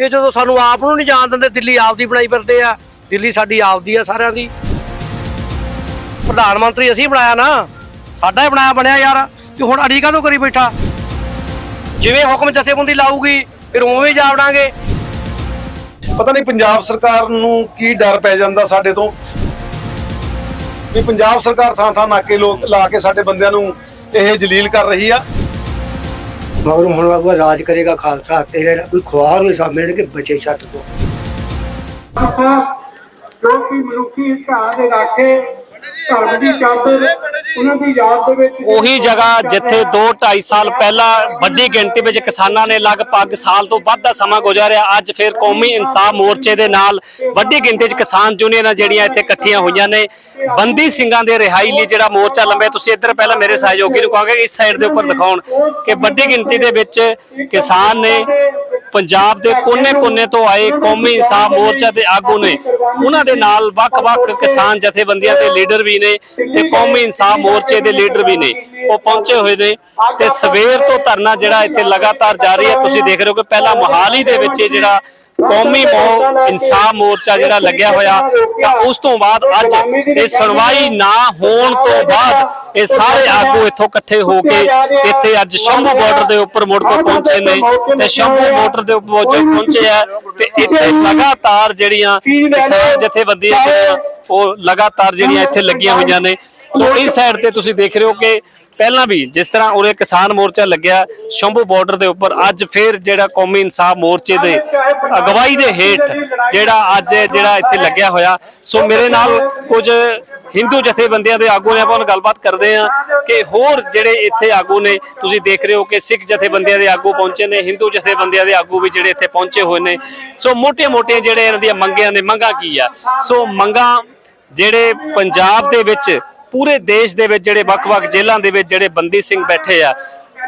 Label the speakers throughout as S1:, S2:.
S1: ਇਹ ਜਦੋਂ ਸਾਨੂੰ ਆਪ ਨੂੰ ਨਹੀਂ ਜਾਣ ਦਿੰਦੇ, ਦਿੱਲੀ ਆਪਦੀ ਬਣਾਈ ਫਿਰਦੇ ਆ। ਦਿੱਲੀ ਸਾਡੀ ਆਪਦੀ ਆ ਸਾਰਿਆਂ ਦੀ। ਪ੍ਰਧਾਨ ਮੰਤਰੀ ਅਸੀਂ ਬਣਾਇਆ ਨਾ, ਸਾਡਾ ਹੀ ਬਣਾਇਆ ਬਣਿਆ ਯਾਰ ਕਿ ਹੁਣ ਅੜੀ ਕਾਹਤੋਂ ਕਰੀ ਬੈਠਾ? ਜਿਵੇਂ ਹੁਕਮ ਜਥੇਬੰਦੀ ਲਾਊਗੀ, ਫਿਰ ਉਵੇਂ ਹੀ ਜਾ ਵੜਾਂਗੇ।
S2: ਪਤਾ ਨਹੀਂ ਪੰਜਾਬ ਸਰਕਾਰ ਨੂੰ ਕੀ ਡਰ ਪੈ ਜਾਂਦਾ ਸਾਡੇ ਤੋਂ। ਵੀ ਪੰਜਾਬ ਸਰਕਾਰ ਥਾਂ ਥਾਂ ਨਾਕੇ ਲੋਕ ਲਾ ਕੇ ਸਾਡੇ ਬੰਦਿਆਂ ਨੂੰ ਇਹ ਜਲੀਲ ਕਰ ਰਹੀ ਆ।
S3: ਮਗਰੋਂ ਹੁਣ ਬਾਬਾ ਰਾਜ ਕਰੇਗਾ ਖਾਲਸਾ ਤੇਰੇ ਨਾਲ ਕੋਈ ਖੁਆਰ ਹੋਏ ਸਾਹਮਣੇ ਕਿ ਬਚੇ ਛੱਟ ਤੋਂ।
S4: ਜੋ ਕਿ ਮਨੁੱਖੀ ਹਿੱਤਾਂ ਦੇ ਰਾਖੇ ਧਰਮ ਦੀ ਚਾਦਰ ਉਹਨਾਂ ਦੀ ਯਾਦ ਦੇ ਵਿੱਚ
S5: ਉਹੀ ਜਗ੍ਹਾ ਜਿੱਥੇ 2-2.5 ਸਾਲ ਪਹਿਲਾਂ ਵੱਡੀ ਗਿਣਤੀ ਵਿੱਚ ਕਿਸਾਨਾਂ ਨੇ ਲਗਭਗ ਸਾਲ ਤੋਂ ਵੱਧ ਦਾ ਸਮਾਂ ਗੁਜ਼ਾਰਿਆ। ਅੱਜ ਫਿਰ ਕੌਮੀ ਇਨਸਾਫ ਮੋਰਚੇ ਦੇ ਨਾਲ ਵੱਡੀ ਗਿਣਤੀ 'ਚ ਕਿਸਾਨ ਯੂਨੀਅਨਾਂ ਜਿਹੜੀਆਂ ਇੱਥੇ ਇਕੱਠੀਆਂ ਹੋਈਆਂ ਨੇ। ਬੰਦੀ ਸਿੰਘਾਂ ਦੇ ਰਿਹਾਈ ਲਈ ਜਿਹੜਾ ਮੋਰਚਾ ਲੰਬਿਆ ਤੁਸੀਂ ਇੱਧਰ ਪਹਿਲਾਂ ਮੇਰੇ ਸਹਿਯੋਗੀ ਨੂੰ ਕਹਾਂਗੇ ਇਸ ਸਾਈਡ ਦੇ ਉੱਪਰ ਦਿਖਾਉਣ ਕਿ ਵੱਡੀ ਗਿਣਤੀ ਦੇ ਵਿੱਚ ਕਿਸਾਨ ਨੇ ਪੰਜਾਬ ਦੇ ਕੋਨੇ-ਕੋਨੇ ਤੋਂ ਆਏ ਕੌਮੀ ਇਨਸਾਫ ਮੋਰਚਾ ਦੇ ਆਗੂ ਨੇ, ਉਹਨਾਂ ਦੇ ਨਾਲ ਵੱਖ-ਵੱਖ ਕਿਸਾਨ ਜਥੇਬੰਦੀਆਂ ਦੇ ਲੀਡਰ ਵੀ ਨੇ ਤੇ ਕੌਮੀ ਇਨਸਾਫ ਮੋਰਚੇ ਦੇ ਲੀਡਰ ਵੀ ਨੇ। ਉਹ ਪਹੁੰਚੇ ਹੋਏ ਨੇ ਤੇ ਸਵੇਰ ਤੋਂ ਧਰਨਾ ਜਿਹੜਾ ਇੱਥੇ ਲਗਾਤਾਰ ਜਾਰੀ ਹੈ, ਤੁਸੀਂ ਦੇਖ ਰਹੇ ਹੋ ਕਿ ਪਹਿਲਾਂ ਮੋਹਾਲੀ ਦੇ ਵਿੱਚ ਇਹ ਜਿਹੜਾ ਕੌਮੀ ਮੋ ਇਨਸਾਫ ਮੋਰਚਾ ਜਿਹੜਾ ਲੱਗਿਆ ਹੋਇਆ ਤਾਂ ਉਸ ਤੋਂ ਬਾਅਦ ਅੱਜ ਇਹ ਸੁਣਵਾਈ ਨਾ ਹੋਣ ਤੋਂ ਬਾਅਦ ਇਹ ਸਾਰੇ ਆਗੂ ਇੱਥੋਂ ਇਕੱਠੇ ਹੋ ਕੇ ਇੱਥੇ ਅੱਜ ਸ਼ੰਭੂ ਬਾਰਡਰ ਦੇ ਉੱਪਰ ਮੁੜ ਕੇ ਪਹੁੰਚੇ ਨੇ। ਤੇ ਸ਼ੰਭੂ ਬਾਰਡਰ ਦੇ ਉੱਪਰ ਪਹੁੰਚੇ ਆ। ਤੇ ਇੱਥੇ ਲਗਾਤਾਰ ਜਿਹੜੀਆਂ ਕਿਸਾਨ ਜਥੇਬੰਦੀਆਂ ਜਿਹੜੀਆਂ ਉਹ ਲਗਾਤਾਰ ਜਿਹੜੀਆਂ ਇੱਥੇ ਲੱਗੀਆਂ ਹੋਈਆਂ ਨੇ। ਸੋ ਇਸ ਸਾਈਡ ਤੇ ਤੁਸੀਂ ਦੇਖ ਰਹੇ ਹੋ ਕਿ ਪਹਿਲਾਂ ਵੀ ਜਿਸ ਤਰ੍ਹਾਂ ਉਰੇ ਕਿਸਾਨ ਮੋਰਚਾ ਲੱਗਿਆ, ਸ਼ੰਭੂ ਬਾਰਡਰ ਦੇ ਉੱਪਰ, ਅੱਜ ਫੇਰ ਜਿਹੜਾ ਕੌਮੀ ਇਨਸਾਫ ਮੋਰਚੇ ਦੇ ਅਗਵਾਈ ਦੇ ਹੇਠ ਜਿਹੜਾ ਅੱਜ ਜਿਹੜਾ ਇੱਥੇ ਲੱਗਿਆ ਹੋਇਆ। ਸੋ ਮੇਰੇ ਨਾਲ ਕੁਝ ਹਿੰਦੂ ਜਥੇਬੰਦੀਆਂ ਦੇ ਆਗੂ ਨੇ, ਆਪਾਂ ਨਾਲ ਗੱਲਬਾਤ ਕਰਦੇ ਆ ਕਿ ਹੋਰ ਜਿਹੜੇ ਇੱਥੇ ਆਗੂ ਨੇ, ਤੁਸੀਂ ਦੇਖ ਰਹੇ ਹੋ ਕਿ ਸਿੱਖ ਜਥੇਬੰਦੀਆਂ ਦੇ ਆਗੂ ਪਹੁੰਚੇ ਨੇ ਹਿੰਦੂ ਜਥੇਬੰਦੀਆਂ ਦੇ ਆਗੂ ਵੀ ਜਿਹੜੇ ਇੱਥੇ ਪਹੁੰਚੇ ਹੋਏ ਨੇ। ਸੋ ਮੋਟੇ-ਮੋਟੇ ਜਿਹੜੇ ਇਹਨਾਂ ਦੀਆਂ ਮੰਗਾਂ ਨੇ, ਮੰਗਾਂ ਕੀ ਆ? ਸੋ ਮੰਗਾਂ ਜਿਹੜੇ ਪੰਜਾਬ ਦੇ ਵਿੱਚ ਪੂਰੇ ਦੇਸ਼ ਦੇ ਵਿੱਚ ਜਿਹੜੇ ਵੱਖ-ਵੱਖ ਜੇਲ੍ਹਾਂ ਦੇ ਵਿੱਚ ਜਿਹੜੇ ਬੰਦੀ ਸਿੰਘ ਬੈਠੇ ਆ,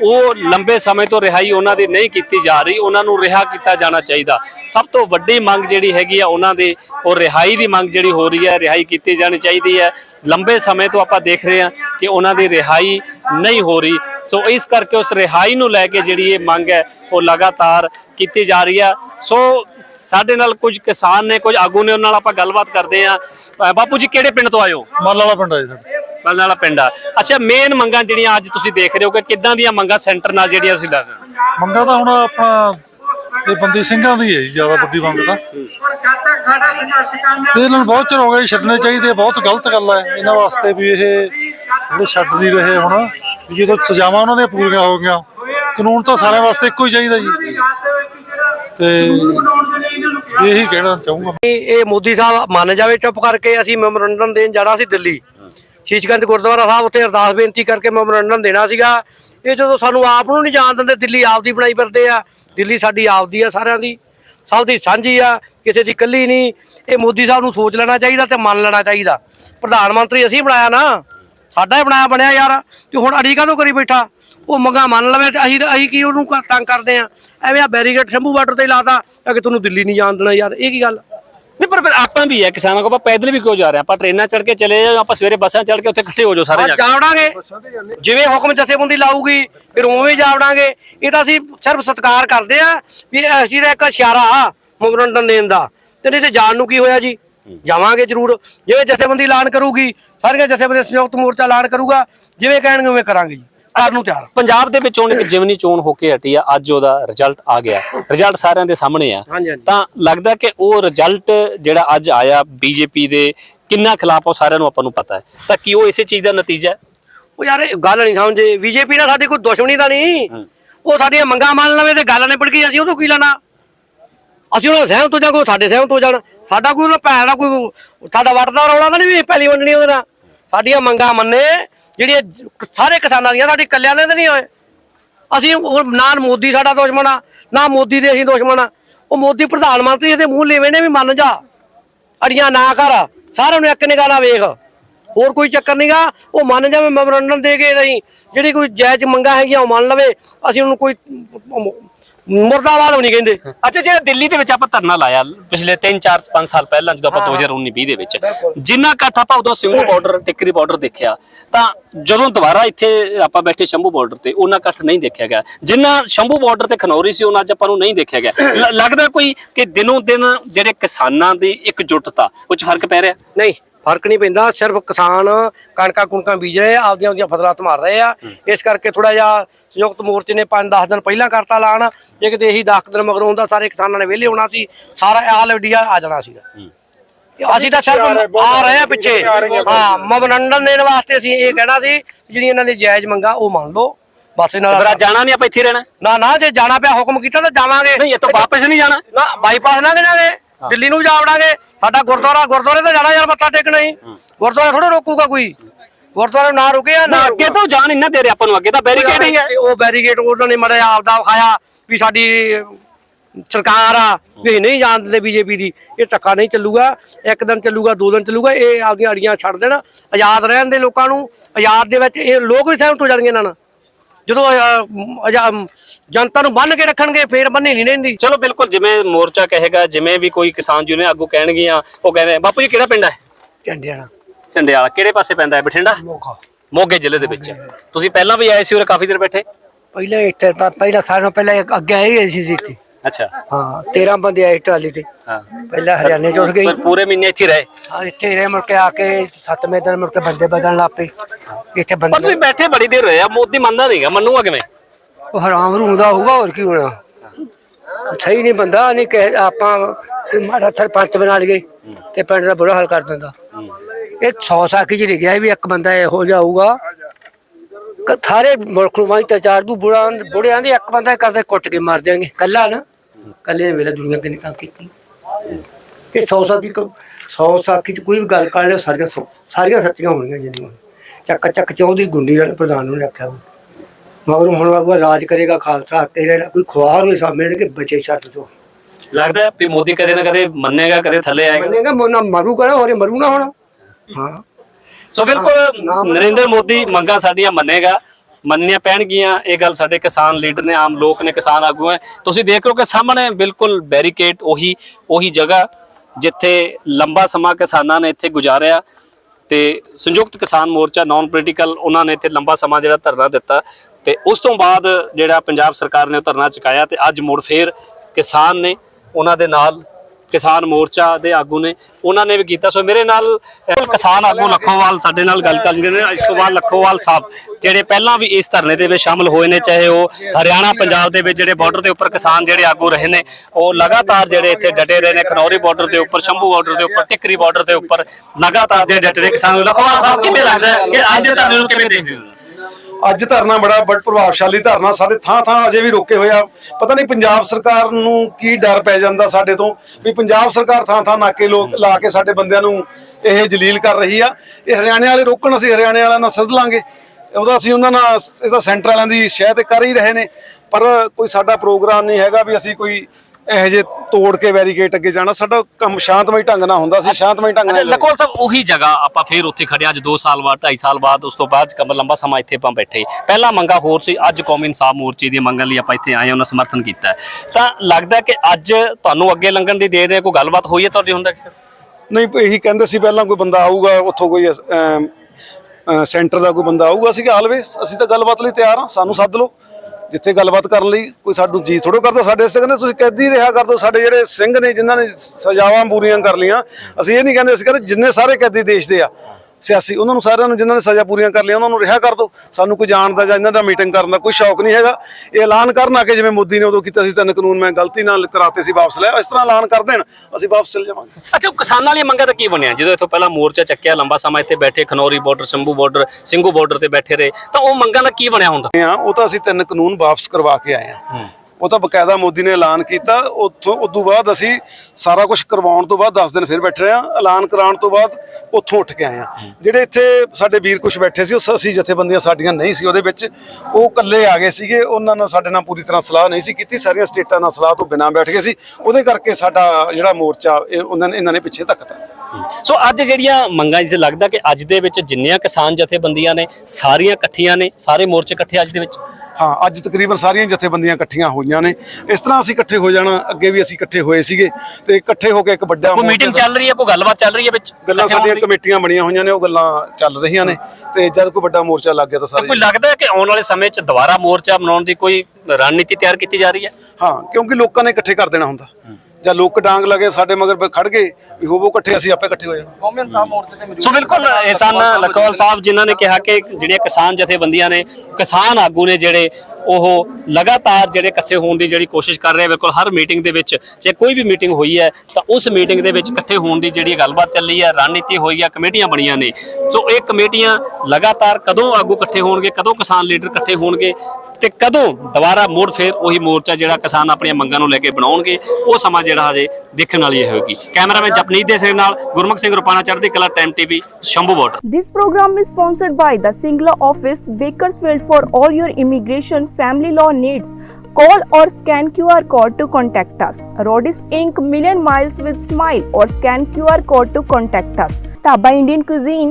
S5: ਉਹ ਲੰਬੇ ਸਮੇਂ ਤੋਂ ਰਿਹਾਈ ਉਹਨਾਂ ਦੀ ਨਹੀਂ ਕੀਤੀ ਜਾ ਰਹੀ, ਉਹਨਾਂ ਨੂੰ ਰਿਹਾ ਕੀਤਾ ਜਾਣਾ ਚਾਹੀਦਾ। ਸਭ ਤੋਂ ਵੱਡੀ ਮੰਗ ਜਿਹੜੀ ਹੈਗੀ ਆ ਉਹਨਾਂ ਦੀ, ਉਹ ਰਿਹਾਈ ਦੀ ਮੰਗ ਜਿਹੜੀ ਹੋ ਰਹੀ ਹੈ, ਰਿਹਾਈ ਕੀਤੀ ਜਾਣੀ ਚਾਹੀਦੀ ਹੈ। ਲੰਬੇ ਸਮੇਂ ਤੋਂ ਆਪਾਂ ਦੇਖ ਰਹੇ ਹਾਂ ਕਿ ਉਹਨਾਂ ਦੀ ਰਿਹਾਈ ਨਹੀਂ ਹੋ ਰਹੀ। ਸੋ ਇਸ ਕਰਕੇ ਉਸ ਰਿਹਾਈ ਨੂੰ ਲੈ ਕੇ ਜਿਹੜੀ ਇਹ ਮੰਗ ਹੈ, ਉਹ ਲਗਾਤਾਰ ਕੀਤੀ ਜਾ ਰਹੀ ਹੈ ਸੋ ਸਾਡੇ ਨਾਲ ਕੁਝ ਕਿਸਾਨ ਨੇ, ਕੁਝ ਆਗੂ ਨੇ, ਉਹਨਾਂ ਨਾਲ ਆਪਾਂ ਗੱਲਬਾਤ ਕਰਦੇ ਆ ਬਾਪੂ ਜੀ, ਕਿਹੜੇ ਪਿੰਡ ਤੋਂ ਆਏ ਹੋ?
S6: ਪਿੰਡ ਹੈ ਜੀ
S5: ਬਲ ਵਾਲਾ ਪਿੰਡ ਆ। ਅੱਛਾ ਮੇਨ ਮੰਗਾਂ ਜਿਹੜੀਆਂ ਅੱਜ ਤੁਸੀਂ ਦੇਖ ਰਹੇ ਹੋ ਕਿ ਕਿੱਦਾਂ ਦੀਆਂ ਮੰਗਾਂ ਸੈਂਟਰ ਨਾਲ ਜਿਹੜੀਆਂ ਤੁਸੀਂ ਲੱਗ
S6: ਮੰਗਾ ਤਾਂ ਹੁਣ ਆਪਣਾ ਇਹ ਬੰਦੀ ਸਿੰਘਾਂ ਦੀ ਹੈ ਜੀ ਜ਼ਿਆਦਾ ਵੱਡੀ ਮੰਗ ਤਾਂ। ਇਹਨਾਂ ਨੂੰ ਬਹੁਤ ਚਿਰ ਹੋ ਗਿਆ ਛੱਡਣੇ ਚਾਹੀਦੇ ਬਹੁਤ ਗਲਤ ਗੱਲ ਹੈ। ਇਹਨਾਂ ਵਾਸਤੇ ਵੀ ਇਹ ਜਿਹੜੇ ਛੱਡ ਨਹੀਂ ਰਹੇ ਹੁਣ ਜਦੋਂ ਸਜ਼ਾਵਾਂ ਉਹਨਾਂ ਦੀਆਂ ਪੂਰੀਆਂ ਹੋ ਗਈਆਂ ਕਾਨੂੰਨ ਤਾਂ ਸਾਰਿਆਂ ਵਾਸਤੇ ਇੱਕੋ ਹੀ ਚਾਹੀਦਾ ਜੀ। ਤੇ ਇਹੀ ਕਹਿਣਾ ਚਾਹੂੰਗਾ
S1: ਇਹ ਇਹ ਮੋਦੀ ਸਾਹਿਬ ਮੰਨ ਜਾਵੇ ਚੁੱਪ ਕਰਕੇ ਅਸੀਂ ਮੈਮੋਰੰਡਮ ਦੇਣ ਜਾਣਾ ਸੀ ਦਿੱਲੀ। ਸ਼ੀਸ਼ਗੰਜ ਗੁਰਦੁਆਰਾ ਸਾਹਿਬ, ਉੱਥੇ ਅਰਦਾਸ ਬੇਨਤੀ ਕਰਕੇ ਮੈਮੋਰੰਡਮ ਦੇਣਾ ਸੀਗਾ। ਇਹ ਜਦੋਂ ਸਾਨੂੰ ਆਪ ਨੂੰ ਨਹੀਂ ਜਾਣ ਦਿੰਦੇ, ਦਿੱਲੀ ਆਪਦੀ ਬਣਾਈ ਫਿਰਦੇ ਆ। ਦਿੱਲੀ ਸਾਡੀ ਆਪਦੀ ਆ ਸਾਰਿਆਂ ਦੀ। ਸਭ ਦੀ ਸਾਂਝੀ ਆ, ਕਿਸੇ ਦੀ ਇਕੱਲੀ ਨਹੀਂ। ਇਹ ਮੋਦੀ ਸਾਹਿਬ ਨੂੰ ਸੋਚ ਲੈਣਾ ਚਾਹੀਦਾ ਤੇ ਮੰਨ ਲੈਣਾ ਚਾਹੀਦਾ। ਪ੍ਰਧਾਨ ਮੰਤਰੀ ਅਸੀਂ ਬਣਾਇਆ ਨਾ। ਸਾਡਾ ਹੀ ਬਣਾਇਆ, ਬਣਿਆ ਯਾਰ। ਤੇ ਹੁਣ ਅੜੀ ਕਾਹਤੋਂ ਕਰੀ ਬੈਠਾ? ਉਹ ਮੰਗਾ ਮੰਨ ਲਵੇ ਤੇ ਅਸੀਂ ਅਸੀਂ ਕੀ ਉਹਨੂੰ ਤੰਗ ਕਰਦੇ ਆ? ਐਵੇਂ ਆ ਬੈਰੀਗੇਡ ਸ਼ੰਭੂ ਬਾਰਡਰ ਤੇ ਲਾਤਾ। ਕਿ ਤੁਹਾਨੂੰ ਦਿੱਲੀ ਨਹੀਂ ਜਾਣ ਦੇਣਾ ਯਾਰ। ਇਹ ਕੀ ਗੱਲ?
S5: ਨਹੀਂ ਪਰ ਫਿਰ ਆਪਾਂ ਵੀ ਹੈ ਕਿਸਾਨਾਂ ਕੋਲ ਆਪਾਂ ਪੈਦਲ ਵੀ ਕਿਉਂ ਜਾ ਰਹੇ ਹਾਂ? ਆਪਾਂ ਟ੍ਰੇਨਾਂ ਚੜ੍ਹ ਕੇ ਚਲੇ ਜਾਓ ਆਪਾਂ ਸਵੇਰੇ ਬੱਸਾਂ ਚੜ੍ਹ ਕੇ ਉੱਥੇ ਇਕੱਠੇ ਹੋ ਜਾਓ ਸਾਰੇ ਜਾ ਕੇ।
S1: ਜਾਵੜਾਂਗੇ। ਜਿਵੇਂ ਹੁਕਮ ਜਥੇਬੰਦੀ ਲਾਊਗੀ ਫਿਰ ਉਵੇਂ ਹੀ ਜਾਵੜਾਂਗੇ। ਇਹ ਤਾਂ ਅਸੀਂ ਸਿਰਫ ਸਤਿਕਾਰ ਕਰਦੇ ਆ ਵੀ ਅਸੀਂ ਤਾਂ ਇੱਕ ਇਸ਼ਾਰਾ ਆ ਮੈਮੋਰੰਡਮ ਦੇਣ ਦਾ। ਤੇ ਨਹੀਂ ਤੇ ਜਾਣ ਨੂੰ ਕੀ ਹੋਇਆ ਜੀ? ਜਾਵਾਂਗੇ ਜ਼ਰੂਰ। ਜਿਵੇਂ ਜਥੇਬੰਦੀ ਐਲਾਨ ਕਰੂਗੀ ਸਾਰੀਆਂ ਜਥੇਬੰਦੀਆਂ ਸੰਯੁਕਤ ਮੋਰਚਾ ਐਲਾਨ ਕਰੂਗਾ ਜਿਵੇਂ ਕਹਿਣਗੇ ਉਵੇਂ ਕਰਾਂਗੇ ਜੀ। ਕਰਨ ਨੂੰ ਤਿਆਰ।
S5: ਪੰਜਾਬ ਦੇ ਵਿੱਚ ਹੁਣ ਇੱਕ ਜਿਮਨੀ ਚੋਣ ਹੋ ਕੇ ਹਟੀ ਆ ਅੱਜ ਉਹਦਾ ਰਿਜ਼ਲਟ ਆ ਗਿਆ। ਰਿਜ਼ਲਟ ਸਾਰਿਆਂ ਦੇ ਸਾਹਮਣੇ ਆ। ਤਾਂ ਲੱਗਦਾ ਕਿ ਉਹ ਰਿਜ਼ਲਟ ਜਿਹੜਾ ਅੱਜ ਆਇਆ ਬੀਜੇਪੀ ਦੇ ਕਿੰਨਾ ਖਿਲਾਫ ਉਹ ਸਾਰਿਆਂ ਨੂੰ ਆਪਾਂ ਨੂੰ ਪਤਾ ਹੈ। ਤਾਂ ਕੀ ਉਹ ਇਸੇ ਚੀਜ਼ ਦਾ ਨਤੀਜਾ ਹੈ?
S1: ਉਹ ਯਾਰ ਇਹ ਗੱਲ ਨਹੀਂ ਸਮਝੇ ਬੀਜੇਪੀ ਨਾਲ ਸਾਡੀ ਕੋਈ ਦੁਸ਼ਮਣੀ ਤਾਂ ਨਹੀਂ। ਉਹ ਸਾਡੀਆਂ ਮੰਗਾਂ ਮੰਨ ਲਵੇ ਤੇ ਗੱਲ ਨਿਬੜ ਗਈ ਅਸੀਂ ਉਹਨੂੰ ਕੀ ਲੈਣਾ? ਅਸੀਂ ਉਹਨਾਂ ਸਹਿਮਤ ਹੋ ਜਾਂ ਕੋਈ ਸਾਡੇ ਸਹਿਮਤ ਹੋ ਜਾਣ। ਸਾਡਾ ਕੋਈ ਭੈਣ ਦਾ ਕੋਈ ਸਾਡਾ ਵਟਦਾ ਰੌਲਾ ਤਾਂ ਨਹੀਂ ਵੀ ਪਹਿਲੀ ਵੰਡਣੀ ਉਹਦੇ ਨਾਲ। ਸਾਡੀਆਂ ਮੰਗਾਂ ਮੰਨੇ ਜਿਹੜੀ ਸਾਰੇ ਕਿਸਾਨਾਂ ਦੀਆਂ, ਸਾਡੀ ਕੱਲਿਆਂ ਦੇ ਨਹੀਂ ਹੋਏ। ਅਸੀਂ ਉਹ ਨਾ ਮੋਦੀ ਸਾਡਾ ਦੁਸ਼ਮਣ ਆ, ਨਾ ਮੋਦੀ ਦੇ ਅਸੀਂ ਦੁਸ਼ਮਣ ਆ। ਉਹ ਮੋਦੀ ਪ੍ਰਧਾਨ ਮੰਤਰੀ ਇਹਦੇ ਮੂੰਹ ਲੈਵੇਂ ਨੇ ਵੀ ਮੰਨ ਜਾ। ਅੜੀਆਂ ਨਾ ਕਰ, ਸਾਰਿਆਂ ਨੂੰ ਇੱਕ ਨਿਗਾਹ ਨਾਲ ਵੇਖ। ਹੋਰ ਕੋਈ ਚੱਕਰ ਨਹੀਂਗਾ ਉਹ ਮੰਨ ਜਾਵੇ ਮੈਮੋਰੰਡਮ ਦੇ ਕੇ ਨਹੀਂ। ਜਿਹੜੀ ਕੋਈ ਜਾਇਜ਼ ਮੰਗਾ ਹੈਗੀਆਂ ਉਹ ਮੰਨ ਲਵੇ। ਅਸੀਂ ਉਹਨੂੰ ਕੋਈ ਮੁਰਦਾਬਾਦ ਵੀ ਨਹੀਂ ਕਹਿੰਦੇ।
S5: ਅੱਛਾ ਜਿਹੜਾ ਦਿੱਲੀ ਦੇ ਵਿੱਚ ਆਪਾਂ ਧਰਨਾ ਲਾਇਆ ਪਿਛਲੇ 3 4 5 ਸਾਲ ਪਹਿਲਾਂ ਜਦੋਂ ਆਪਾਂ 2019 20 ਦੇ ਵਿੱਚ। ਜਿੰਨਾ ਇਕੱਠ ਆਪਾਂ ਉਦੋਂ ਸਿੰਘੂ ਬਾਰਡਰ ਟਿੱਕਰੀ ਬਾਰਡਰ ਦੇਖਿਆ ਤਾਂ ਜਦੋਂ ਦੁਬਾਰਾ ਇੱਥੇ ਆਪਾਂ ਬੈਠੇ ਸ਼ੰਭੂ ਬਾਰਡਰ ਤੇ ਉਹਨਾਂ ਇਕੱਠ ਨਹੀਂ ਦੇਖਿਆ ਗਿਆ। ਜਿੰਨਾ ਸ਼ੰਭੂ ਬਾਰਡਰ ਤੇ ਖਨੌਰੀ ਸੀ ਉਹਨਾਂ ਅੱਜ ਆਪਾਂ ਨੂੰ ਨਹੀਂ ਦੇਖਿਆ ਗਿਆ। ਲੱਗਦਾ ਕੋਈ ਕਿ ਦਿਨੋਂ ਦਿਨ ਜਿਹੜੇ ਕਿਸਾਨਾਂ ਦੀ ਇਕਜੁੱਟਤਾ ਉਹ 'ਚ ਫ਼ਰਕ ਪੈ ਰਿਹਾ?
S1: ਨਹੀਂ। ਫ਼ਰਕ ਨਹੀਂ ਪੈਂਦਾ ਸਿਰਫ ਕਿਸਾਨ ਕਣਕਾਂ ਕੁਣਕਾਂ ਬੀਜ ਰਹੇ ਆ ਆਪਦੀਆਂ ਆਪਦੀਆਂ ਫਸਲਾਂ ਧਮਾਰ ਰਹੇ ਆ। ਇਸ ਕਰਕੇ ਥੋੜਾ ਜਿਹਾ ਸੰਯੁਕਤ ਮੋਰਚੇ ਨੇ 5-10 ਦਿਨ ਪਹਿਲਾਂ ਕਰਤਾ ਐਲਾਨ ਜੇ ਕਿਤੇ ਇਹੀ 10 ਦਿਨ ਮਗਰੋਂ ਹੁੰਦਾ ਸਾਰੇ ਕਿਸਾਨਾਂ ਨੇ ਵਿਹਲੇ ਹੋਣਾ ਸੀ ਸਾਰਾ ਆਲ ਇੰਡੀਆ ਆ ਜਾਣਾ ਸੀਗਾ। ਅਸੀਂ ਤਾਂ ਸਿਰਫ ਆ ਰਹੇ ਆ ਪਿੱਛੇ। ਹਾਂ ਮਨੋਰੰਜਨ ਦੇਣ ਵਾਸਤੇ ਅਸੀਂ ਇਹ ਕਹਿਣਾ ਸੀ ਜਿਹੜੀ ਇਹਨਾਂ ਦੀ ਜਾਇਜ਼ ਮੰਗਾ ਉਹ ਮੰਨ ਲਓ। ਬਸ ਇਹਨਾਂ ਦਾ
S5: ਜਾਣਾ ਨਹੀਂ ਆਪਾਂ ਇੱਥੇ ਰਹਿਣਾ?
S1: ਨਾ ਨਾ ਜੇ ਜਾਣਾ ਪਿਆ ਹੁਕਮ ਕੀਤਾ ਤਾਂ ਜਾਵਾਂਗੇ।
S5: ਨਹੀਂ ਇਹ ਤੋਂ ਵਾਪਸ ਨਹੀਂ ਜਾਣਾ।
S1: ਨਾ ਬਾਈਪਾਸ ਨਾ ਜਾਵਾਂਗੇ ਦਿੱਲੀ ਨੂੰ ਜਾ ਵੜਾਂਗੇ। ਸਾਡਾ ਗੁਰਦੁਆਰਾ ਗੁਰਦੁਆਰੇ ਤੇ ਜਾਣਾ ਯਾਰ ਮੱਥਾ ਟੇਕਣਾ ਹੀ। ਗੁਰਦੁਆਰਾ ਥੋੜਾ ਰੋਕੂਗਾ ਕੋਈ। ਗੁਰਦੁਆਰੇ ਨਾ ਰੁਕਿਆ ਨਾ
S5: ਅੱਗੇ ਤੋਂ ਜਾਣ ਇੰਨਾ ਦੇ ਰਹੇ ਆਪਾਂ ਨੂੰ ਅੱਗੇ ਤਾਂ ਬੈਰੀਕੇਡਿੰਗ ਹੈ
S1: ਤੇ ਉਹ ਬੈਰੀਗੇਟ ਉਹਨਾਂ ਨੇ ਮੜਿਆ ਆਪਦਾ ਵਿਖਾਇਆ ਵੀ ਸਾਡੀ ਸਰਕਾਰ ਆ ਵੀ ਨਹੀਂ ਜਾਣ ਦਿੰਦੇ ਬੀਜੇਪੀ ਦੀ। ਇਹ ਧੱਕਾ ਨਹੀਂ ਚੱਲੂਗਾ ਇੱਕ ਦਿਨ ਚੱਲੂਗਾ ਦੋ ਦਿਨ ਚੱਲੂਗਾ ਇਹ ਆਪਦੀਆਂ ਅੜੀਆਂ ਛੱਡ ਦੇਣ। ਆਜ਼ਾਦ ਰਹਿਣ ਦੇ ਲੋਕਾਂ ਨੂੰ ਆਜ਼ਾਦ ਦੇ ਵਿੱਚ ਇਹ ਲੋਕ ਵੀ ਸਹਿਮਤ ਹੋ ਜਾਣਗੇ ਇਹਨਾਂ ਨਾਲ। ਜਦੋਂ ਜਨਤਾ ਨੂੰ ਬੰਨ ਕੇ ਰੱਖਣਗੇ ਫੇਰ ਬੰਨੀ ਨਹੀਂ ਰਹਿੰਦੀ।
S5: ਚਲੋ ਬਿਲਕੁਲ ਜਿਵੇਂ ਮੋਰਚਾ ਕਹੇਗਾ ਜਿਵੇਂ ਵੀ ਕੋਈ ਕਿਸਾਨ ਯੂਨੀਅਨ ਆਗੂ ਕਹਿਣਗੀਆਂ ਉਹ ਕਹਿੰਦੇ ਬਾਪੂ ਜੀ ਕਿਹੜਾ ਪਿੰਡ ਹੈ?
S3: ਝੰਡਿਆਣਾ
S5: ਝੰਡਿਆਲਾ ਕਿਹੜੇ ਪਾਸੇ ਪੈਂਦਾ ਹੈ? ਬਠਿੰਡਾ?
S3: ਮੋਖਾ
S5: ਮੋਗੇ ਜ਼ਿਲ੍ਹੇ ਦੇ ਵਿੱਚ। ਤੁਸੀਂ ਪਹਿਲਾਂ ਵੀ ਆਏ ਸੀ ਉਰੇ ਕਾਫੀ ਦੇਰ ਬੈਠੇ?
S3: ਪਹਿਲਾਂ ਇੱਥੇ ਪ- ਪਹਿਲਾਂ ਸਾਰਿਆਂ ਨਾਲੋਂ ਪਹਿਲਾਂ ਇੱਕ ਅੱਗੇ ਆਈ ਸੀ ਸੀ ਇੱਥੇ।
S5: ਅੱਛਾ।
S3: ਹਾਂ 13 ਬੰਦੇ ਆਏ ਟਰਾਲੀ ਤੇ।
S5: ਹਾਂ।
S3: ਪਹਿਲਾਂ ਹਰਿਆਣੇ ਚ ਉੱਠ ਗਈ
S5: ਪਰ ਪੂਰੇ ਮਹੀਨੇ ਇੱਥੇ ਹੀ ਰਹੇ?
S3: ਹਾਂ ਇੱਥੇ ਰਹੇ ਮੁੜ ਕੇ ਆ ਕੇ ਸੱਤਵੇਂ ਦਿਨ ਮੁੜ ਕੇ ਬੰਦੇ ਬਦਲਣ ਲੱਗ ਪਏ। ਇੱਥੇ
S5: ਪਰ
S3: ਬੰਦੇ
S5: ਤੁਸੀਂ ਬੈਠੇ ਬੜੀ ਦੇਰ ਰਹੇ ਆ ਮੋਦੀ ਮੰਨਦਾ ਨਹੀਂਗਾ ਮੰਨੂਗਾ ਕਿਵੇਂ?
S3: ਉਹ ਹਰਾਮ ਰੂੰਦਾ ਹੋਊਗਾ, ਹੋਰ ਕੀ ਹੋਣਾ? ਸਹੀ ਨਹੀਂ ਬੰਦਾ, ਨਹੀਂ ਕਿ ਆਪਾਂ ਮਾੜਾ ਸਰਪੰਚ ਬਣਾ ਲਈਏ ਤੇ ਪਿੰਡ ਦਾ ਬੁਰਾ ਹਾਲ ਕਰ ਦਿੰਦਾ। ਇਹ 100 ਸਾਕੀ ਚ ਲਿਖਿਆ ਵੀ ਇੱਕ ਬੰਦਾ ਇਹੋ ਜਿਹਾ ਸਾਰੇ ਮੁਲਕ ਨੂੰ ਵਾਂਝ ਚਾਰ ਦੂ, ਬੁੜਾ ਬੁੜਿਆਂ ਦੇ ਇੱਕ ਬੰਦਾ ਕਰਦੇ ਕੁੱਟ ਕੇ ਮਾਰ ਦਿਆਂਗੇ ਕੱਲਾ ਨਾ। ਕੱਲੇ ਨੇ ਵੇਲੇ ਦੁਨੀਆ ਕਿੰਨੀ ਤਾਂ ਕੀਤੀ। ਇਹ 100 ਸਾਕੀ 100 ਸਾਕੀ ਚ ਕੋਈ ਵੀ ਗੱਲ ਕਰ ਲਿਓ, ਸਾਰੀਆਂ ਸਾਰੀਆਂ ਸੱਚੀਆਂ ਹੋਣਗੀਆਂ ਜਿੰਨੀਆਂ। ਚੱਕ ਚੱਕ ਚੌਧਰੀ ਗੁੰਡੀ ਪ੍ਰਧਾਨ ਨੂੰ ਨੇ ਹੋਊ। ਮਗਰ ਹੁਣ ਬਾਬਾ ਰਾਜ ਕਰੇਗਾ ਖਾਲਸਾ। ਤੇਰੇ ਨਾਲ ਕੋਈ ਖੁਆਰ ਹੋਏ ਸਾਹਮਣੇ ਕਿ ਬਚੇ ਛੱਡ ਦੋ।
S5: ਲੱਗਦਾ ਹੈ ਵੀ ਮੋਦੀ ਕਦੇ ਨਾ ਕਦੇ ਮੰਨੇਗਾ ਕਦੇ ਥੱਲੇ ਆਏਗਾ।
S3: ਮੰਨੇਗਾ ਮੋਨਾ ਮਰੂ ਕਰਾ ਹੋਰੇ ਮਰੂ ਨਾ ਹੋਣਾ। ਹਾਂ।
S5: ਸੋ ਬਿਲਕੁਲ ਨਰਿੰਦਰ ਮੋਦੀ ਮੰਗਾਂ ਸਾਡੀਆਂ ਮੰਨੇਗਾ। ਮੰਨਣੀਆਂ ਪੈਣਗੀਆਂ। ਇਹ ਗੱਲ ਸਾਡੇ ਕਿਸਾਨ ਲੀਡਰ ਨੇ ਆਮ ਲੋਕ ਨੇ ਕਿਸਾਨ ਆਗੂ ਹੈ ਤੁਸੀਂ ਦੇਖ ਰਹੇ ਹੋ ਕਿ ਸਾਹਮਣੇ ਬਿਲਕੁਲ ਬੈਰੀਕੇਡ ਉਹੀ ਉਹੀ ਜਗ੍ਹਾ ਜਿੱਥੇ ਲੰਬਾ ਸਮਾਂ ਕਿਸਾਨਾਂ ਨੇ ਇੱਥੇ ਗੁਜ਼ਾਰਿਆ ਤੇ ਸੰਯੁਕਤ ਕਿਸਾਨ ਮੋਰਚਾ ਨਾਨ ਪੋਲੀਟੀਕਲ ਉਹਨਾਂ ਨੇ ਇੱਥੇ ਲੰਬਾ ਸਮਾਂ ਜਿਹੜਾ ਧਰਨਾ ਦਿੱਤਾ। ਤੇ ਉਸ ਤੋਂ ਬਾਅਦ ਜਿਹੜਾ ਪੰਜਾਬ ਸਰਕਾਰ ਨੇ ਉਹ ਧਰਨਾ ਚੁਕਾਇਆ ਤੇ ਅੱਜ ਮੁੜ ਫੇਰ ਕਿਸਾਨ ਨੇ ਉਹਨਾਂ ਦੇ ਨਾਲ, ਕਿਸਾਨ ਮੋਰਚਾ ਦੇ ਆਗੂ ਨੇ, ਉਹਨਾਂ ਨੇ ਵੀ ਕੀਤਾ। ਸੋ ਮੇਰੇ ਨਾਲ ਕਿਸਾਨ ਆਗੂ ਲੱਖੋਵਾਲ ਸਾਡੇ ਨਾਲ ਗੱਲ ਕਰਨਗੇ ਨੇ। ਇਸ ਤੋਂ ਬਾਅਦ ਲੱਖੋਵਾਲ ਸਾਹਿਬ, ਜਿਹੜੇ ਪਹਿਲਾਂ ਵੀ ਇਸ ਧਰਨੇ ਦੇ ਵਿੱਚ ਸ਼ਾਮਲ ਹੋਏ ਨੇ, ਚਾਹੇ ਉਹ ਹਰਿਆਣਾ, ਪੰਜਾਬ ਦੇ ਵਿੱਚ ਜਿਹੜੇ ਬਾਰਡਰ ਦੇ ਉੱਪਰ ਕਿਸਾਨ ਜਿਹੜੇ ਆਗੂ ਰਹੇ ਨੇ, ਉਹ ਲਗਾਤਾਰ ਜਿਹੜੇ ਇੱਥੇ ਡਟੇ ਰਹੇ ਨੇ, ਖਨੌਰੀ ਬਾਰਡਰ ਦੇ ਉੱਪਰ, ਸ਼ੰਭੂ ਬਾਰਡਰ ਦੇ ਉੱਪਰ, ਟਿੱਕਰੀ ਬਾਰਡਰ ਦੇ ਉੱਪਰ, ਲਗਾਤਾਰ ਜਿਹੜੇ ਡਟੇ ਨੇ ਕਿਸਾਨ। ਲੱਖੋਵਾਲ ਸਾਹਿਬ, ਕਿਵੇਂ ਲੱਗਦਾ ਕਿ ਅੱਜ ਦੇ ਧਰਨੇ ਨੂੰ ਕਿਵੇਂ ਦੇਖਦੇ ਹੋ?
S2: ਅੱਜ ਧਰਨਾ ਬੜਾ ਬੜ ਪ੍ਰਭਾਵਸ਼ਾਲੀ ਧਰਨਾ, ਸਾਡੇ ਥਾਂ ਥਾਂ ਅਜੇ ਵੀ ਰੋਕੇ ਹੋਇਆ ਪਤਾ ਨਹੀਂ ਪੰਜਾਬ ਸਰਕਾਰ ਨੂੰ ਕੀ ਡਰ ਪੈ ਜਾਂਦਾ ਸਾਡੇ ਤੋਂ, ਵੀ ਪੰਜਾਬ ਸਰਕਾਰ ਥਾਂ ਥਾਂ ਨਾਕੇ ਲੋਕ ਲਾ ਕੇ ਸਾਡੇ ਬੰਦਿਆਂ ਨੂੰ ਇਹ ਜਲੀਲ ਕਰ ਰਹੀ ਆ। ਇਹ ਹਰਿਆਣੇ ਵਾਲੇ ਰੋਕਣ, ਅਸੀਂ ਹਰਿਆਣੇ ਵਾਲਿਆਂ ਨਾਲ ਸੱਦ ਲਾਂਗੇ। ਉਹਦਾ ਅਸੀਂ ਉਹਨਾਂ ਨਾਲ, ਇਹਦਾ ਸੈਂਟਰ ਵਾਲਿਆਂ ਦੀ ਸ਼ਹਿ ਤੇ ਕਰ ਹੀ ਰਹੇ ਨੇ। ਪਰ ਕੋਈ ਸਾਡਾ ਪ੍ਰੋਗਰਾਮ ਨਹੀਂ ਹੈਗਾ ਵੀ ਅਸੀਂ ਕੋਈ ਇਹੋ ਜਿਹੇ ਤੋੜ ਕੇ ਬੈਰੀਕੇਡ ਅੱਗੇ ਜਾਣਾ ਸਾਡਾ ਕੰਮ ਸ਼ਾਂਤਮਈ ਢੰਗ ਨਾਲ ਹੁੰਦਾ ਸੀ ਸ਼ਾਂਤਮਈ ਢੰਗ ਨਾਲ
S5: ਲਕੋਲ ਸਾਹਿਬ ਉਹੀ ਜਗ੍ਹਾ ਆਪਾਂ ਫੇਰ ਉੱਥੇ ਖੜੇ ਅੱਜ 2 ਸਾਲ ਬਾਅਦ 2.5 ਸਾਲ ਬਾਅਦ ਉਸ ਤੋਂ ਬਾਅਦ ਕਮਰ ਲੰਬਾ ਸਮਾਂ ਇੱਥੇ ਆਪਾਂ ਬੈਠੇ। ਪਹਿਲਾਂ ਮੰਗਾ ਹੋਰ ਸੀ ਅੱਜ ਕੌਮੀ ਇਨਸਾਫ ਮੋਰਚੇ ਦੀ ਮੰਗਾਂ ਲਈ ਆਪਾਂ ਇੱਥੇ ਆਏ ਉਹਨਾਂ ਸਮਰਥਨ ਕੀਤਾ। ਤਾਂ ਲੱਗਦਾ ਕਿ ਅੱਜ ਤੁਹਾਨੂੰ ਅੱਗੇ ਲੰਘਣ ਦੀ ਦੇਰ ਹੈ ਕੋਈ ਗੱਲਬਾਤ ਹੋਈ ਹੈ ਤੁਹਾਡੀ ਹੁਣ ਤੱਕ ਸਰ
S2: ਨਹੀਂ ਇਹੀ ਕਹਿੰਦੇ ਸੀ ਪਹਿਲਾਂ ਕੋਈ ਬੰਦਾ ਆਊਗਾ ਉੱਥੋਂ ਕੋਈ ਸੈਂਟਰ ਦਾ ਕੋਈ ਬੰਦਾ ਆਊਗਾ ਅਸੀਂ ਕਿ ਆਲਵੇਸ ਅਸੀਂ ਤਾਂ ਗੱਲਬਾਤ ਲਈ ਤਿਆਰ ਹਾਂ ਸਾਨੂੰ ਸੱਦ ਲਓ। ਜਿੱਥੇ ਗੱਲਬਾਤ ਕਰਨ ਲਈ ਕੋਈ ਸਾਨੂੰ ਜੀ ਥੋੜੋ ਕਰਦਾ, ਸਾਡੇ ਇਸ ਕਹਿੰਦੇ ਤੁਸੀਂ ਕੈਦੀ ਰਿਹਾ ਕਰ ਦਿਓ ਸਾਡੇ ਜਿਹੜੇ ਸਿੰਘ ਨੇ ਜਿਨ੍ਹਾਂ ਨੇ ਸਜ਼ਾਵਾਂ ਪੂਰੀਆਂ ਕਰ ਲੀਆਂ ਅਸੀਂ ਇਹ ਨਹੀਂ ਕਹਿੰਦੇ, ਅਸੀਂ ਕਹਿੰਦੇ ਜਿੰਨੇ ਸਾਰੇ ਕੈਦੀ ਦੇਸ਼ ਦੇ ਆ ਸਿਆਸੀ ਉਹਨਾਂ ਨੂੰ ਸਾਰਿਆਂ ਨੂੰ ਜਿਨ੍ਹਾਂ ਨੇ ਸਜ਼ਾ ਪੂਰੀਆਂ ਕਰ ਲਈਆਂ ਉਹਨਾਂ ਨੂੰ ਰਿਹਾ ਕਰ ਦਿਓ। ਸਾਨੂੰ ਕੋਈ ਜਾਣਦਾ ਜਾਂ ਇਹਨਾਂ ਦਾ ਮੀਟਿੰਗ ਕਰਨ ਦਾ ਕੋਈ ਸ਼ੌਕ ਨਹੀਂ ਹੈਗਾ। ਇਹ ਐਲਾਨ ਕਰਨ ਆ ਕੇ ਜਿਵੇਂ ਮੋਦੀ ਨੇ ਉਦੋਂ ਕੀਤਾ ਸੀ ਤਿੰਨ ਕਾਨੂੰਨ ਮੈਂ ਗਲਤੀ ਨਾਲ ਕਰਾਤੇ ਸੀ ਵਾਪਸ ਲੈ ਇਸ ਤਰ੍ਹਾਂ ਐਲਾਨ ਕਰ ਦੇਣ ਅਸੀਂ ਵਾਪਸ ਚਲੇ ਜਾਵਾਂਗੇ।
S5: ਅੱਛਾ ਕਿਸਾਨਾਂ ਵਾਲੀਆਂ ਮੰਗਾਂ ਦਾ ਕੀ ਬਣਿਆ? ਜਦੋਂ ਇੱਥੋਂ ਪਹਿਲਾਂ ਮੋਰਚਾ ਚੱਕਿਆ ਲੰਬਾ ਸਮਾਂ ਇੱਥੇ ਬੈਠੇ Khanauri border Shambhu border Singhu border ਤੇ ਬੈਠੇ ਰਹੇ ਤਾਂ ਉਹ ਮੰਗਾਂ ਦਾ ਕੀ ਬਣਿਆ ਹੁੰਦਾ?
S2: ਆ ਉਹ ਤਾਂ ਅਸੀਂ ਤਿੰਨ ਕਾਨੂੰਨ ਵਾਪਸ ਕਰਵਾ ਕੇ ਆਏ ਆ ਉਹ ਤਾਂ ਬਕਾਇਦਾ ਮੋਦੀ ਨੇ ਐਲਾਨ ਕੀਤਾ। ਉੱਥੋਂ ਉਦੋਂ ਬਾਅਦ ਅਸੀਂ ਸਾਰਾ ਕੁਝ ਕਰਵਾਉਣ ਤੋਂ ਬਾਅਦ 10 ਦਿਨ ਫਿਰ ਬੈਠੇ ਰਹੇ ਆ ਐਲਾਨ ਕਰਾਉਣ ਤੋਂ ਬਾਅਦ ਉੱਥੋਂ ਉੱਠ ਕੇ ਆਏ ਆ ਜਿਹੜੇ ਇੱਥੇ ਸਾਡੇ ਵੀਰ ਕੁਝ ਬੈਠੇ ਸੀ, ਉਹ ਸ- ਅਸੀਂ ਜਥੇਬੰਦੀਆਂ ਸਾਡੀਆਂ ਨਹੀਂ ਸੀ ਉਹਦੇ ਵਿੱਚ। ਉਹ ਇਕੱਲੇ ਆ ਗਏ ਸੀਗੇ। ਉਹਨਾਂ ਨਾਲ ਸਾਡੇ ਨਾਲ ਪੂਰੀ ਤਰ੍ਹਾਂ ਸਲਾਹ ਨਹੀਂ ਸੀ ਕੀਤੀ। ਸਾਰੀਆਂ ਸਟੇਟਾਂ ਨਾਲ ਸਲਾਹ ਤੋਂ ਬਿਨਾਂ ਬੈਠ ਗਏ ਸੀ। ਉਹਦੇ ਕਰਕੇ ਸਾਡਾ ਜਿਹੜਾ ਮੋਰਚਾ, ਇਹ ਉਹਨਾਂ ਨੇ ਇਹਨਾਂ ਨੇ ਪਿੱਛੇ ਧੱਕਤਾ।
S5: ਸੋ ਅੱਜ ਜਿਹੜੀਆਂ ਮੰਗਾਂ ਜਿਸ ਲੱਗਦਾ ਕਿ ਅੱਜ ਦੇ ਵਿੱਚ ਜਿੰਨੀਆਂ ਕਿਸਾਨ ਜਥੇਬੰਦੀਆਂ ਨੇ, ਸਾਰੀਆਂ ਇਕੱਠੀਆਂ ਨੇ, ਸਾਰੇ ਮੋਰਚੇ ਇਕੱਠੇ ਅੱਜ ਦੇ ਵਿੱਚ।
S2: ਹਾਂ ਅੱਜ ਤਕਰੀਬਨ ਸਾਰੀਆਂ ਜਥੇਬੰਦੀਆਂ ਇਕੱਠੀਆਂ ਹੋਈਆਂ ਨੇ। ਇਸ ਤਰ੍ਹਾਂ ਅਸੀਂ ਇਕੱਠੇ ਹੋ ਜਾਣਾ ਅੱਗੇ ਵੀ ਅਸੀਂ ਇਕੱਠੇ ਹੋਏ ਸੀਗੇ ਤੇ ਇਕੱਠੇ ਹੋ ਕੇ ਇੱਕ ਵੱਡਾ
S5: ਕੋਈ ਮੀਟਿੰਗ ਚੱਲ ਰਹੀ ਹੈ ਕੋਈ ਗੱਲਬਾਤ ਚੱਲ ਰਹੀ ਹੈ ਵਿੱਚ?
S2: ਗੱਲਾਂ ਸਾਡੀਆਂ? ਕਮੇਟੀਆਂ ਬਣੀਆਂ ਹੋਈਆਂ ਨੇ ਉਹ ਗੱਲਾਂ ਚੱਲ ਰਹੀਆਂ ਨੇ ਤੇ ਜਦ ਕੋਈ ਵੱਡਾ ਮੋਰਚਾ ਲੱਗ ਗਿਆ ਤਾਂ
S5: ਤਾਂ
S2: ਸਾਰੇ
S5: ਕੋਈ ਲੱਗਦਾ ਹੈ ਕਿ ਆਉਣ ਵਾਲੇ ਸਮੇਂ 'ਚ ਦੁਬਾਰਾ ਮੋਰਚਾ ਬਣਾਉਣ ਦੀ ਕੋਈ ਰਣਨੀਤੀ ਤਿਆਰ ਕੀਤੀ ਜਾ ਰਹੀ ਹੈ?
S2: ਹਾਂ ਕਿਉਂਕਿ ਲੋਕਾਂ ਨੇ ਇਕੱਠੇ ਕਰ ਦੇਣਾ ਹੁੰਦਾ। ਜਾਂ ਲੋਕ ਡਾਂਗ ਲਗੇ ਸਾਡੇ ਮਗਰ ਖੜ ਗਏ ਵੀ ਹੋਵੋ ਇਕੱਠੇ ਅਸੀਂ ਆਪੇ ਇਕੱਠੇ ਹੋ ਜਾਣਾ।
S5: ਸੋ ਬਿਲਕੁਲ ਇਹ ਸਨ ਲਖਵਾਲ ਸਾਹਿਬ ਜਿਨ੍ਹਾਂ ਨੇ ਕਿਹਾ ਕਿ ਜਿਹੜੀਆਂ ਕਿਸਾਨ ਜਥੇਬੰਦੀਆਂ ਨੇ ਕਿਸਾਨ ਆਗੂ ਨੇ ਜਿਹੜੇ ਉਹ ਲਗਾਤਾਰ ਜਿਹੜੇ ਇਕੱਠੇ ਹੋਣ ਦੀ ਜਿਹੜੀ ਕੋਸ਼ਿਸ਼ ਕਰ ਰਹੇ ਆ ਬਿਲਕੁਲ ਹਰ ਮੀਟਿੰਗ ਦੇ ਵਿੱਚ ਜੇ ਕੋਈ ਵੀ ਮੀਟਿੰਗ ਹੋਈ ਹੈ ਤਾਂ ਉਸ ਮੀਟਿੰਗ ਦੇ ਵਿੱਚ ਇਕੱਠੇ ਹੋਣ ਦੀ ਜਿਹੜੀ ਗੱਲਬਾਤ ਚੱਲੀ ਹੈ ਰਣਨੀਤੀ ਹੋਈ ਹੈ ਕਮੇਟੀਆਂ ਬਣੀਆਂ ਨੇ। ਸੋ ਇਹ ਕਮੇਟੀਆਂ ਲਗਾਤਾਰ ਕਦੋਂ ਆਗੂ ਇਕੱਠੇ ਹੋਣਗੇ ਕਦੋਂ ਕਿਸਾਨ ਲੀਡਰ ਇਕੱਠੇ ਹੋਣਗੇ ਤੇ ਕਦੋਂ ਦੁਬਾਰਾ ਮੁੜ ਫੇਰ ਉਹੀ ਮੋਰਚਾ ਜਿਹੜਾ ਕਿਸਾਨ ਆਪਣੀਆਂ ਮੰਗਾਂ ਨੂੰ ਲੈ ਕੇ ਬਣਾਉਣਗੇ ਉਹ ਸਮਾਂ ਜਿਹੜਾ ਹਜੇ ਦੇਖਣ ਵਾਲੀ ਹੋਏਗੀ ਕੈਮਰਾਮੈਨ ਜਪਨੀਤ ਦੇ ਸਿੰਘ ਨਾਲ ਗੁਰਮੁਖ Singh Rupana Chardi Kala time TV Shambhu border
S7: This program is sponsored by the Singla office, Bakersfield for all your immigration family law needs. Call or scan QR code to contact us. Rodis Inc. Million Miles with Smile or scan QR code to contact us. Taba Indian Cuisine,